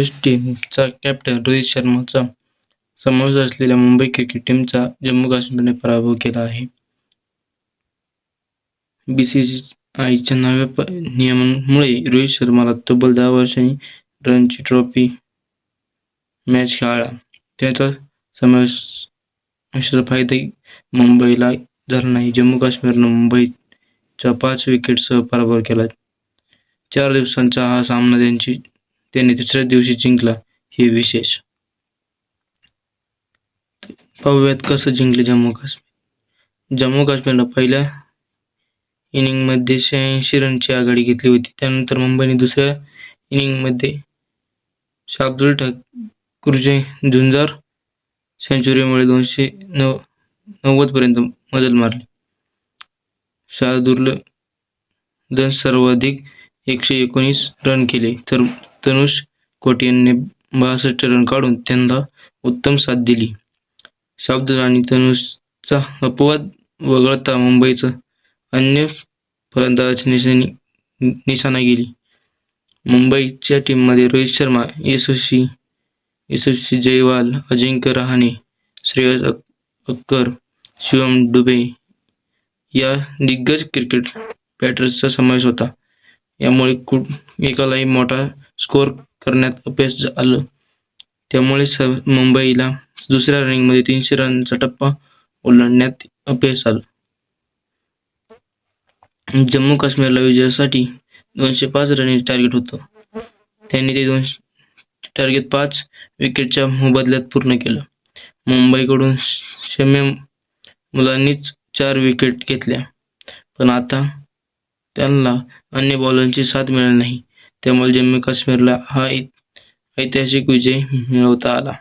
Taste टीमचा captain Rohit शर्माचा समावेश असलेल्या मुंबई क्रिकेट टीमचा जम्मू काश्मीरने पराभव केला आहे. बी सी सी आयच्या नव्या नियमांमुळे रोहित शर्माला तब्बल दहा वर्षांनी रणजी ट्रॉफी मॅच खेळाला. त्याचा समावेश फायदे मुंबईला झाला नाही. जम्मू काश्मीरनं मुंबईचा पाच विकेटसह पराभव केला. चार दिवसांचा हा सामना त्यांची त्यांनी तिसऱ्या दिवशी जिंकला हे विशेष. पाहूयात कसं जिंकले जम्मू काश्मीर. जम्मू काश्मीरनं पहिल्या इनिंगमध्ये शहाऐंशी रनची आघाडी घेतली होती. त्यानंतर मुंबईने दुसऱ्या इनिंगमध्ये शाब्दुल ठाकूरच्या झुंजार सेंचुरीमुळे दोनशे नव नव्वदपर्यंत मजल मारली. शार्दूलनं सर्वाधिक एकशे एकोणीस रन केले तर तनुष यांनी बासष्ट रन काढून त्यांना उत्तम साथ दिली. शार्दूल आणि तनुषचा अपवाद वगळता मुंबईचं अन्य फलंदाजांची निशाणी निशाणा गेली. मुंबईच्या टीममध्ये रोहित शर्मा, यशस्वी यशस्वी जयवाल अजिंक्य रहाणे, श्रेयस अक्कर शिवम दुबे या दिग्गज क्रिकेट बॅटर्सचा समावेश होता. यामुळे एकालाही मोठा स्कोअर करण्यात अपयश आलं. त्यामुळे मुंबईला दुसऱ्या रनिंगमध्ये तीनशे रनचा टप्पा ओलांडण्यात अपयश आलं. जम्मू काश्मीरला विजयासाठी दोनशे पाच रनचे टार्गेट होतं. त्यांनी ते दोनशे टार्गेट पाच विकेटच्या मोबदल्यात पूर्ण केलं. मुंबईकडून शम्य मुलांनीच चार विकेट घेतल्या. पण आता त्यांना अन्य बॉलरची साथ मिळाली नाही. त्यामुळे जम्मू काश्मीरला हा ऐतिहासिक विजय मिळवता आला.